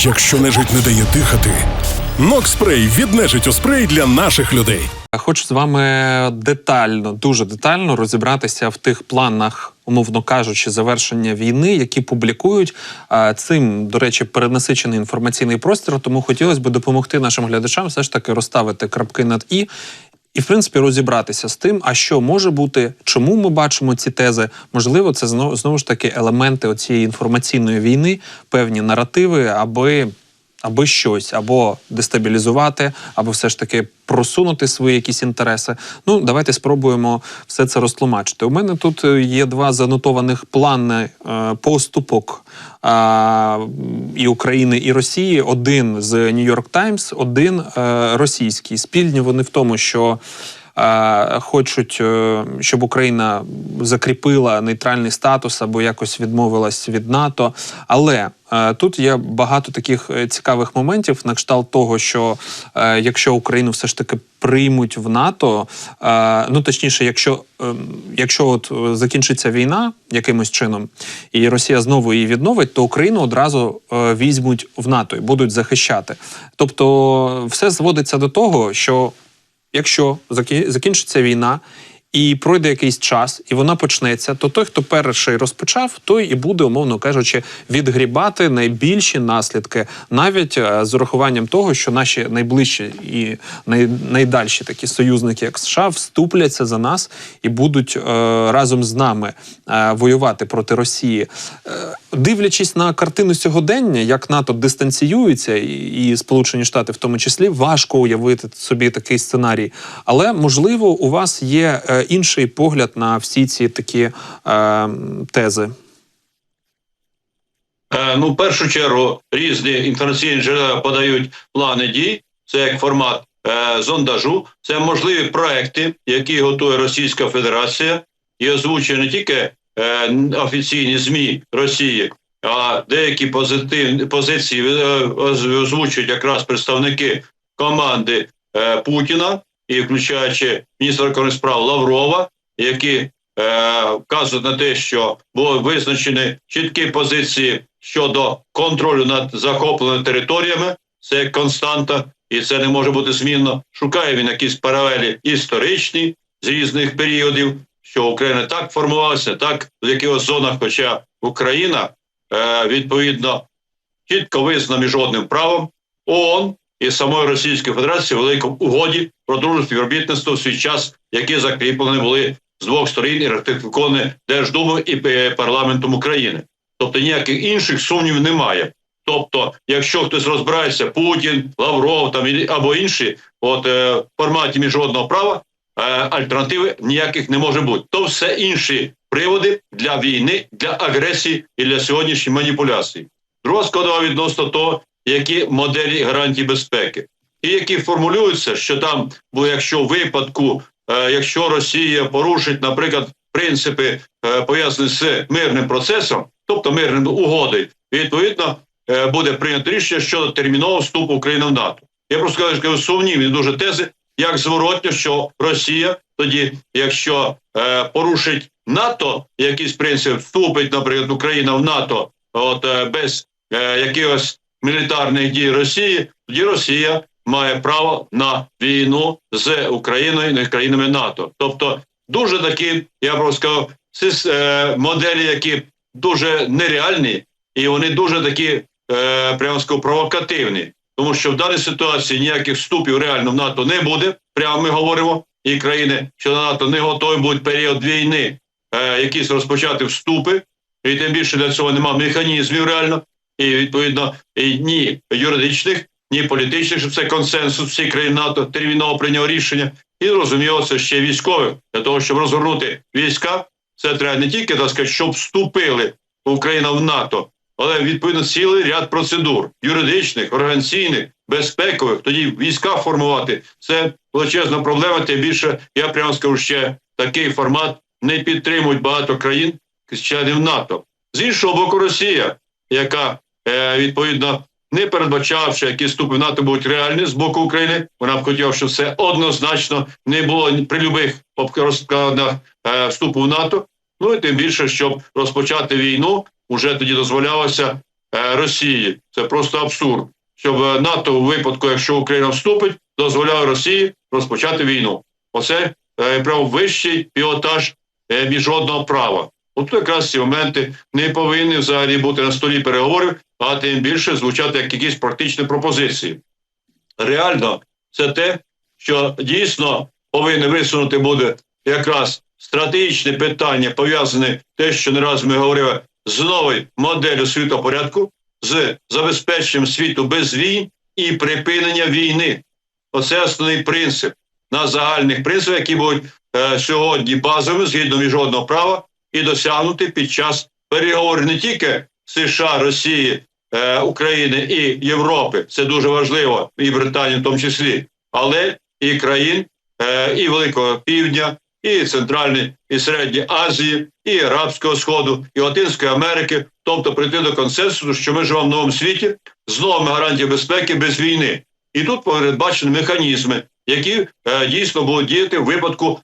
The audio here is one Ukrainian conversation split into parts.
Якщо нежить не дає дихати, Нокспрей від нежиттю спрей для наших людей. Хочу з вами детально, дуже детально розібратися в тих планах, умовно кажучи, завершення війни, які публікують цим, до речі, перенасичений інформаційний простір. Тому хотілося б допомогти нашим глядачам все ж таки розставити крапки над і. І, в принципі, розібратися з тим, а що може бути, чому ми бачимо ці тези. Можливо, це знову, знову ж таки елементи оцієї інформаційної війни, певні наративи, аби аби щось або дестабілізувати, або все ж таки просунути свої якісь інтереси. Ну, давайте спробуємо все це розтлумачити. У мене тут е, є два занотованих плани е, поступок і України, і Росії. Один з York Times, один е, російський. Спільні вони в тому, що. Хочуть, щоб Україна закріпила нейтральний статус або якось відмовилась від НАТО. Але тут є багато таких е, цікавих моментів, на кшталт того, що е, якщо Україну все ж таки приймуть в НАТО, е, ну точніше, якщо, е, якщо от е, закінчиться війна якимось чином, і Росія знову її відновить, то Україну одразу е, візьмуть в НАТО і будуть захищати. Тобто, все зводиться до того, що якщо закінчиться війна і пройде якийсь час, і вона почнеться, то той, хто перший розпочав, той і буде, умовно кажучи, відгрібати найбільші наслідки, навіть е, з урахуванням того, що наші найближчі і най, найдальші такі союзники, як США, вступляться за нас і будуть е, разом з нами е, воювати проти Росії. Дивлячись на картину сьогодення, як НАТО дистанціюється, і, Сполучені Штати в тому числі, важко уявити собі такий сценарій. Але можливо, у вас є інший погляд на всі ці такі е, тези. Е, Ну, в першу чергу, різні інформаційні джерела подають плани дій. Це як формат е, зондажу. Це можливі проекти, які готує Російська Федерація, і озвучує не тільки е, офіційні змі Росії, а деякі позитивні позиції е, озвучують якраз представники команди е, Путіна, і включаючи міністра закордонних справ Лаврова, які е, вказують на те, що були визначені чіткі позиції щодо контролю над захопленими територіями. Це константа, і це не може бути змінно. Шукає він якісь паралелі історичні з різних періодів, що Україна так формувалася, так в якихось зонах, хоча Україна е, відповідно чітко визнана міжнародним правом ООН і самої Російської Федерації в великому угоді про дружбу співробітництво в свій час, які закріплені були з двох сторін і ратифіковані Держдумою і е, парламентом України. Тобто ніяких інших сумнівів немає. Тобто, якщо хтось розбирається, Путін, Лавров там або інші, от е, в форматі міжнародного права е, альтернативи ніяких не може бути. То все інші приводи для війни, для агресії і для сьогоднішньої маніпуляції. Друга складова відносно того, які моделі гарантій безпеки, і які формулюються, що там, бо якщо в випадку, е, якщо Росія порушить, наприклад, принципи е, пов'язані з мирним процесом, тобто мирним угодою, відповідно е, буде прийнято рішення щодо термінового вступу України в НАТО. Я просто кажу, що сумнівні дуже тези, як зворотньо, що Росія тоді, якщо е, порушить НАТО якийсь принцип, вступить, наприклад, Україна в НАТО, от е, без е, якихось мілітарних дій Росії, тоді Росія має право на війну з Україною і країнами НАТО. Тобто, дуже такі, я б сказав, е, моделі, які дуже нереальні, і вони дуже такі, е, прямо скажу, провокативні. Тому що в даній ситуації ніяких вступів реально в НАТО не буде. Прямо ми говоримо, і країни, що на НАТО не готові будуть період війни, е, якісь розпочати вступи, і тим більше для цього немає механізмів реально, і відповідно ні юридичних, ні політичних, щоб це консенсус всіх країн НАТО терміново прийняв рішення. І зрозуміло, це ще військових для того, щоб розгорнути війська. Це треба не тільки так сказати, щоб вступили Україна в НАТО, але відповідно цілий ряд процедур юридичних, організаційних, безпекових. Тоді війська формувати це величезна проблема. Тим більше я прямо скажу ще такий формат не підтримують багато країн членів НАТО. З іншого боку, Росія, яка відповідно не передбачавши, які в НАТО будуть реальні з боку України, вона б хотіла, щоб це однозначно не було при любих розкладах е, вступу в НАТО. Ну і тим більше, щоб розпочати війну, вже тоді дозволялося е, Росії. Це просто абсурд. Щоб е, НАТО у випадку, якщо Україна вступить, дозволяє Росії розпочати війну. Оце е, прямо вищий пілотаж е, міжнародного права. От якраз ці моменти не повинні взагалі бути на столі переговорів, а тим більше звучати як якісь практичні пропозиції. Реально, це те, що дійсно повинен висунути буде якраз стратегічне питання, пов'язане те, що не раз ми говорили, з новою моделлю світопорядку, з забезпеченням світу без війн і припинення війни. Оце основний принцип на загальних принципах, які будуть е, сьогодні базовими згідно міжнародного права, і досягнути під час переговорів не тільки США, Росії, е, України і Європи. Це дуже важливо, і Британії в тому числі, але і країн е, і Великого Півдня, і Центральної, і Середньої Азії, і Арабського Сходу, і Латинської Америки, тобто прийти до консенсусу, що ми живемо в новому світі з новими гарантіями безпеки без війни. І тут передбачені механізми, які е, дійсно будуть діяти в випадку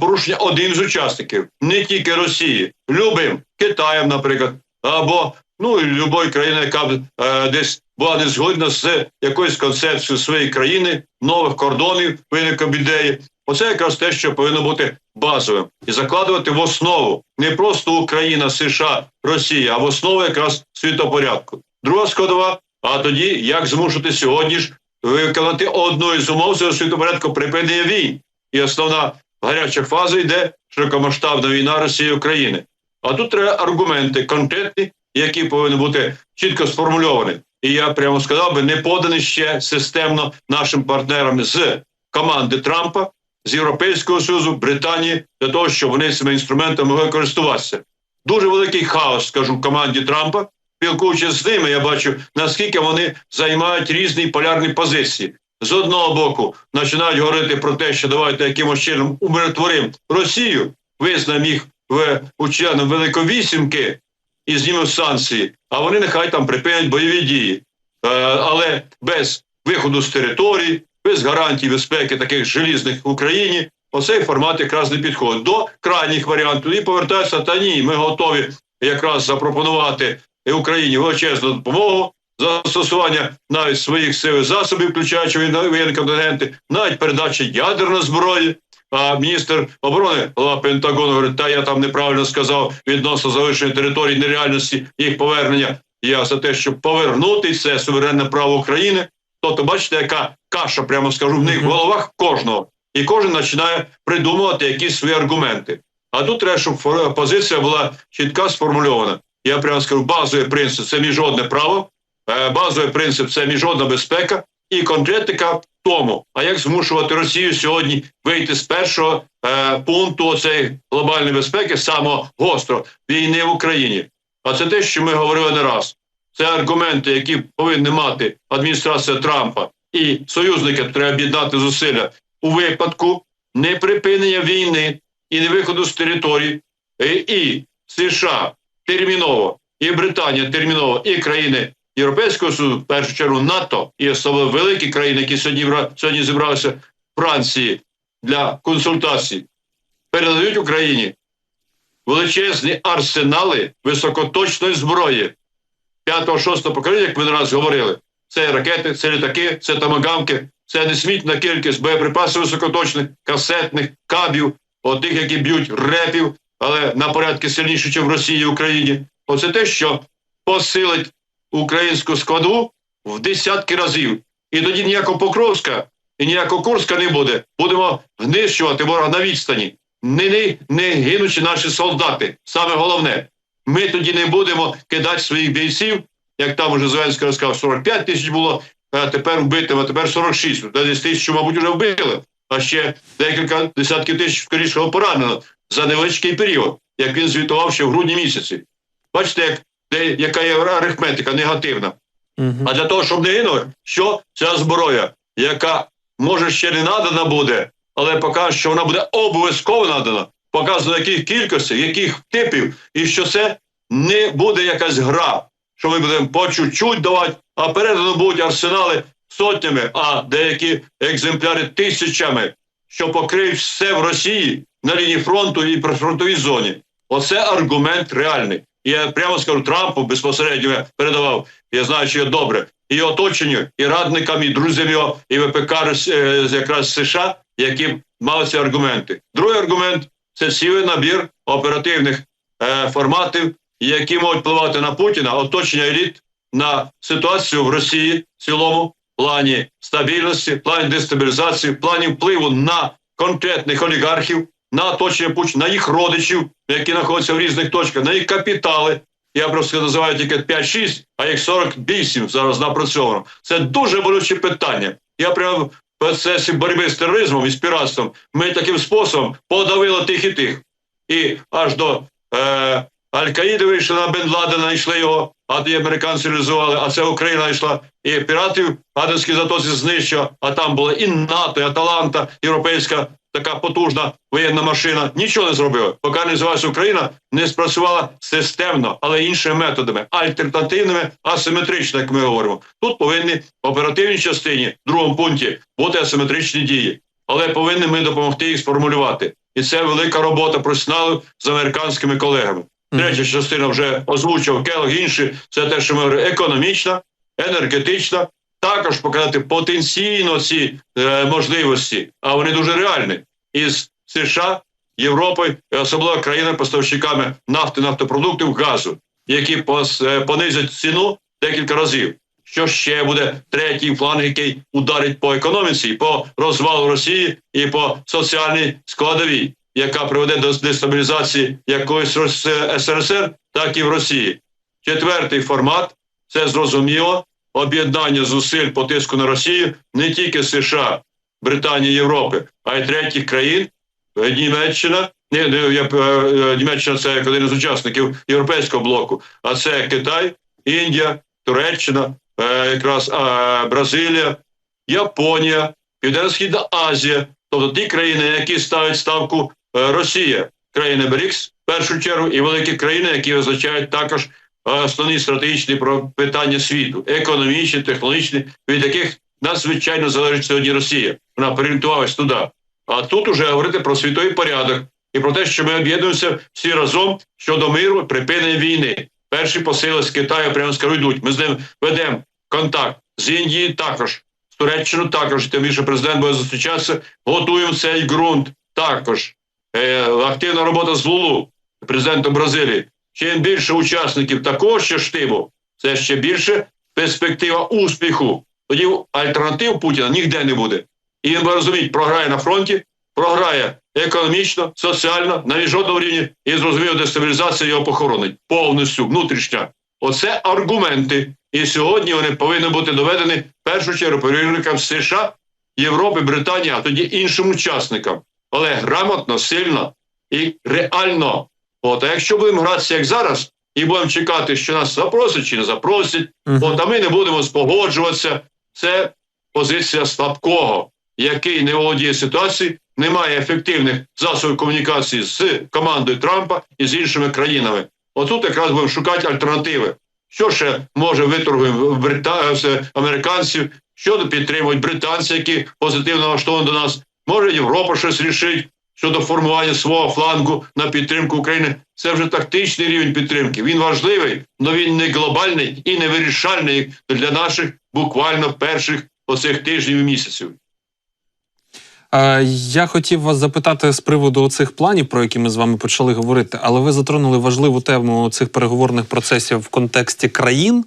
порушення одним з учасників, не тільки Росії, любим Китаєм, наприклад, або ну любої країни, яка б е, десь була не згодна з якоюсь концепцією своєї країни, нових кордонів, виником ідеї. Оце якраз те, що повинно бути базовим і закладувати в основу не просто Україна, США, Росія, а в основу якраз світопорядку. Друга складова. А тоді як змушувати сьогодні ж виконати одну із умов цього світопорядку припинення війн? І основна гаряча фаза йде широкомасштабна війна Росії України. А тут треба аргументи конкретні, які повинні бути чітко сформульовані. І я прямо сказав би, не подані ще системно нашим партнерам з команди Трампа, з Європейського Союзу, Британії, для того, щоб вони цими інструментами могли користуватися. Дуже великий хаос, скажу, в команді Трампа. Спілкуючись з ними, я бачу, наскільки вони займають різні полярні позиції. З одного боку, починають говорити про те, що давайте якимось чином умиротворимо Росію, визнаємо їх в ученим Великовісімки і знімемо санкції, а вони нехай там припинять бойові дії. Е, але без виходу з території, без гарантій безпеки таких желізних в Україні, оцей формат якраз не підходить. До крайніх варіантів і повертаються, та ні, ми готові якраз запропонувати Україні величезну допомогу, застосування навіть своїх сил засобів, включаючи воєнні контингенти, навіть передачі ядерної зброї. А міністр оборони Пентагону говорить, та я там неправильно сказав відносно залишення території нереальності їх повернення. Я за те, щоб повернути це суверенне право України. Тобто, бачите, яка каша, прямо скажу, в них в головах кожного, і кожен починає придумувати якісь свої аргументи. А тут треба, щоб позиція була чітка сформульована. Я прямо скажу, базовий принцип це міжнародне право, е, базовий принцип це міжнародна безпека і конкретика в тому, а як змушувати Росію сьогодні вийти з першого е, пункту цієї глобальної безпеки, самого гостро війни в Україні. А це те, що ми говорили не раз. Це аргументи, які повинні мати адміністрація Трампа і союзники треба об'єднати зусилля у випадку неприпинення війни і не виходу з території, і, і США терміново, і Британія терміново, і країни Європейського Союзу, в першу чергу НАТО, і особливо великі країни, які сьогодні сьогодні зібралися в Франції для консультацій, передають Україні величезні арсенали високоточної зброї 5-6 покоління, як ми не раз говорили. Це ракети, це літаки, це тамагамки, це несмітна кількість боєприпасів високоточних, касетних, кабів, отих, які б'ють репів, але на порядки сильніше, ніж в Росії і Україні. Оце те, що посилить українську складу в десятки разів. І тоді ніякого Покровська і ніякого Курська не буде. Будемо знищувати ворога на відстані, не, не, не гинучи наші солдати. Саме головне, ми тоді не будемо кидати своїх бійців, як там уже Зеленський розказав, 45 тисяч було, а тепер вбитим, а тепер 46. Та десь тисячу, мабуть, вже вбили. А ще декілька десятків тисяч скорішого поранено за невеличкий період, як він звітував ще в грудні місяці. Бачите, як, де, яка є арифметика негативна. А для того, щоб не гинули, що ця зброя, яка може ще не надана буде, але покаже, що вона буде обов'язково надана, показано яких кількостей, яких типів, і що це не буде якась гра, що ми будемо по чуть-чуть давати, а передано будуть арсенали сотнями, а деякі екземпляри тисячами, що покриють все в Росії на лінії фронту і прифронтовій зоні. Оце аргумент реальний. Я прямо скажу Трампу безпосередньо я передавав. Я знаю, що його добре. І оточенню, і радникам, і друзям його, і ВПК е, якраз США, які мали ці аргументи. Другий аргумент це цілий набір оперативних е, форматів, які можуть впливати на Путіна, оточення еліт, на ситуацію в Росії в цілому плані стабільності, плані дестабілізації, плані впливу на конкретних олігархів, на оточення Путіна, на їх родичів, які знаходяться в різних точках, на їх капітали. Я просто називаю тільки 5-6, а їх 48 зараз напрацьовано. Це дуже болюче питання. Я прямо в процесі боротьби з тероризмом і з піратством ми таким способом подавили тих і тих. І аж до е, Аль-Каїди вийшли на Бен Ладена, йшли його, а тоді американці реалізували, а це Україна йшла. І піратів Аденській затоці знищила, а там була і НАТО, і Аталанта, європейська така потужна воєнна машина. Нічого не зробила. Поки не звалася Україна, не спрацювала системно, але іншими методами, альтернативними, асиметрично, як ми говоримо. Тут повинні в оперативній частині, в другому пункті, бути асиметричні дії. Але повинні ми допомогти їх сформулювати. І це велика робота професіоналів з американськими колегами. Третя частина вже озвучив Келг, інші це те, що ми говоримо, економічна, енергетична, також показати потенційно ці е, можливості, а вони дуже реальні із США, Європи, особливо країнами-поставщиками нафти, нафтопродуктів, газу, які пос, е, понизять ціну декілька разів. Що ще буде третій фланг, який ударить по економіці, по розвалу Росії і по соціальній складовій, яка приведе до дестабілізації якоїсь СРСР, так і в Росії. Четвертий формат це зрозуміло об'єднання зусиль по тиску на Росію не тільки США, Британії, Європи, а й третіх країн. Е, Німеччина, не, я, е, е, Німеччина це один з учасників європейського блоку, а це Китай, Індія, Туреччина, якраз Бразилія, Японія, Південно-Східна Азія, тобто ті країни, які ставлять ставку Росія, країни БРІКС в першу чергу, і великі країни, які визначають також основні стратегічні питання світу, економічні, технологічні, від яких надзвичайно залежить сьогодні Росія. Вона переорієнтувалась туди. А тут уже говорити про світовий порядок і про те, що ми об'єднуємося всі разом щодо миру, припинення війни. Перші посили з Китаю прямо скажу йдуть. Ми з ним ведемо контакт з Індії також, з Туреччину також. Тим більше президент буде зустрічатися. Готуємо цей ґрунт також. Е, активна робота з Лулу, президентом Бразилії. Чим більше учасників такого ще штибу, це ще більше перспектива успіху. Тоді альтернатив Путіна ніде не буде. І він розуміти, програє на фронті, програє економічно, соціально, на міжнародному рівні, і зрозуміло, дестабілізація його похоронить повністю внутрішня. Оце аргументи. І сьогодні вони повинні бути доведені в першу чергу перевірникам США, Європи, Британії, а тоді іншим учасникам. Але грамотно, сильно і реально. От, а якщо будемо гратися як зараз, і будемо чекати, що нас запросять чи не запросять, Мгм. от, а ми не будемо спогоджуватися, це позиція слабкого, який не володіє ситуацією, не має ефективних засобів комунікації з командою Трампа і з іншими країнами. Отут якраз будемо шукати альтернативи. Що ще може виторгуємо Брита... американців, що підтримують британці, які позитивно налаштовані до нас. Може Європа щось рішить щодо формування свого флангу на підтримку України. Це вже тактичний рівень підтримки. Він важливий, але він не глобальний і не вирішальний для наших буквально перших оцих тижнів і місяців. Я хотів вас запитати з приводу цих планів, про які ми з вами почали говорити, але ви затронули важливу тему цих переговорних процесів в контексті країн.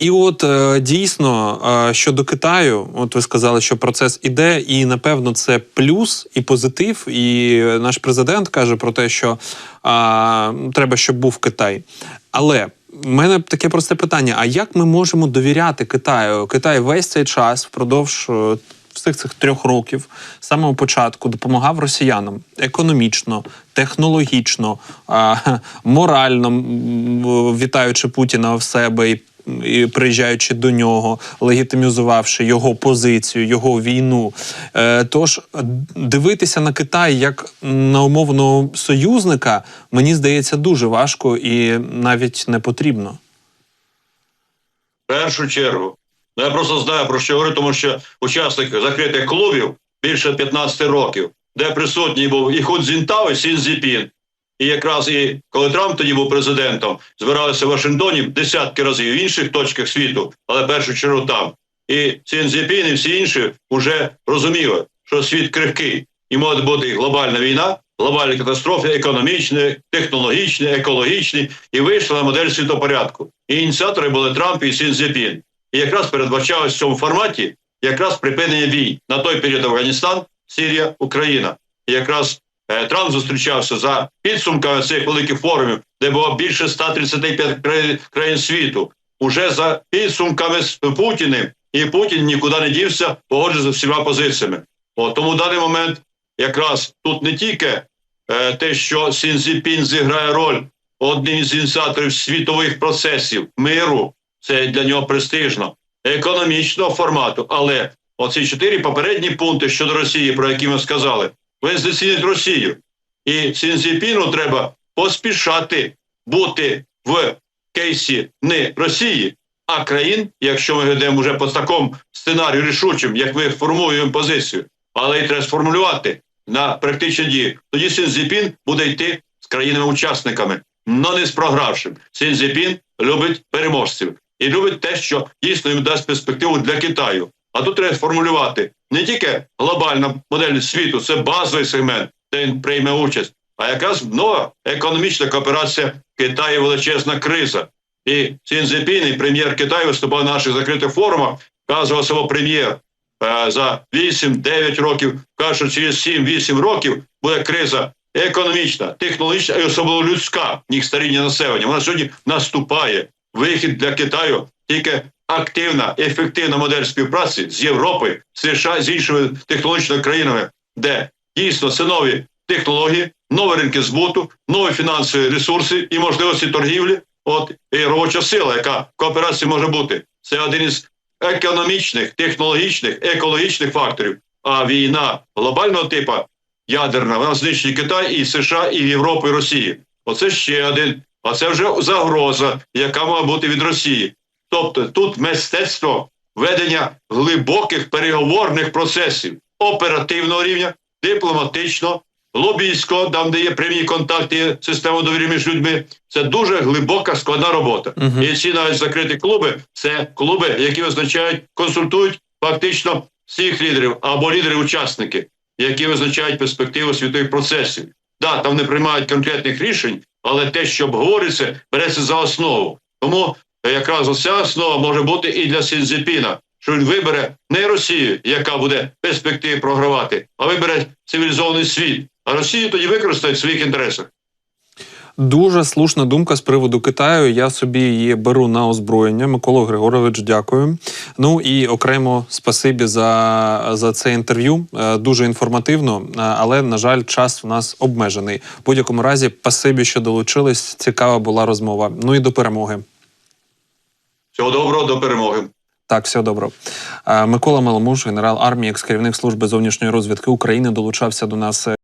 І от е, дійсно е, щодо Китаю, от ви сказали, що процес іде, і напевно це плюс і позитив. І наш президент каже про те, що а, треба, щоб був Китай. Але в мене таке просте питання: а як ми можемо довіряти Китаю? Китай весь цей час впродовж е, всіх цих трьох років з самого початку допомагав росіянам економічно, технологічно, а, морально вітаючи Путіна в себе і. Приїжджаючи до нього, легітимізувавши його позицію, його війну. Е, тож дивитися на Китай як на умовного союзника, мені здається, дуже важко і навіть не потрібно. Першу чергу. Ну, я просто знаю про що говорю, тому що учасник закритих клубів більше 15 років, де присутній був і Хун Цзінтао, і Сін Цзіпін. І якраз і коли Трамп тоді був президентом, збиралися в Вашингтоні десятки разів в інших точках світу, але першу чергу там. І Цзіньцзіпін і всі інші вже розуміли, що світ крихкий і може бути глобальна війна, глобальні катастрофи, економічні, технологічні, екологічні, і вийшла на модель світопорядку. І ініціатори були Трамп і Цзіньцзіпін. І якраз передбачалось в цьому форматі якраз припинення війн на той період Афганістан, Сирія, Україна. І якраз Трамп зустрічався за підсумками цих великих форумів, де було більше 135 країн, світу. Уже за підсумками з Путіним, і Путін нікуди не дівся, погоджується з всіма позиціями. От, тому в даний момент якраз тут не тільки е, те, що Сінзіпін зіграє роль одним із ініціаторів світових процесів миру, це для нього престижно, економічного формату. Але оці чотири попередні пункти щодо Росії, про які ми сказали, ви знецінять Росію. І Сінзіпіну треба поспішати бути в кейсі не Росії, а країн, якщо ми йдемо вже по такому сценарію рішучим, як ми формуємо позицію, але й треба сформулювати на практичні дії. Тоді Сінзіпін буде йти з країнами-учасниками, але не з програвшим. Сінзіпін любить переможців і любить те, що дійсно їм дасть перспективу для Китаю. А тут треба сформулювати не тільки глобальна модель світу, це базовий сегмент, де він прийме участь, а якраз нова економічна кооперація Китаю величезна криза. І Цзіньцзіпін, і прем'єр Китаю виступав на наших закритих форумах, казував себе прем'єр е, за 8-9 років, каже, що через 7-8 років буде криза економічна, технологічна і особливо людська, їх старіння населення. Вона сьогодні наступає. Вихід для Китаю тільки активна, ефективна модель співпраці з Європою, США, з іншими технологічними країнами, де дійсно це нові технології, нові ринки збуту, нові фінансові ресурси і можливості торгівлі. От і робоча сила, яка в кооперації може бути, це один із економічних, технологічних, екологічних факторів. А війна глобального типу ядерна, вона знищить Китай і США, і Європу, і Росії. Оце ще один. А це вже загроза, яка має бути від Росії. Тобто тут мистецтво ведення глибоких переговорних процесів оперативного рівня, дипломатичного, лобійського, там, де є прямі контакти, система довіри між людьми. Це дуже глибока складна робота. Мгм. І ці навіть закриті клуби це клуби, які визначають, консультують фактично всіх лідерів або лідери-учасники, які визначають перспективу світових процесів. Да, там не приймають конкретних рішень, але те, що обговорюється, береться за основу. Тому якраз оця основа може бути і для Сінзіпіна, що він вибере не Росію, яка буде в перспективі програвати, а вибере цивілізований світ. А Росію тоді використають в своїх інтересах. Дуже слушна думка з приводу Китаю. Я собі її беру на озброєння. Микола Григорович, дякую. Ну і окремо спасибі за, за це інтерв'ю. Е, Дуже інформативно, е, але на жаль, час в нас обмежений. В будь-якому разі, спасибі, що долучились. Цікава була розмова. Ну і до перемоги. Всього доброго до перемоги. Так, всього доброго. Е, Микола Маломуш, генерал армії, екс-керівник служби зовнішньої розвідки України, долучався до нас. е,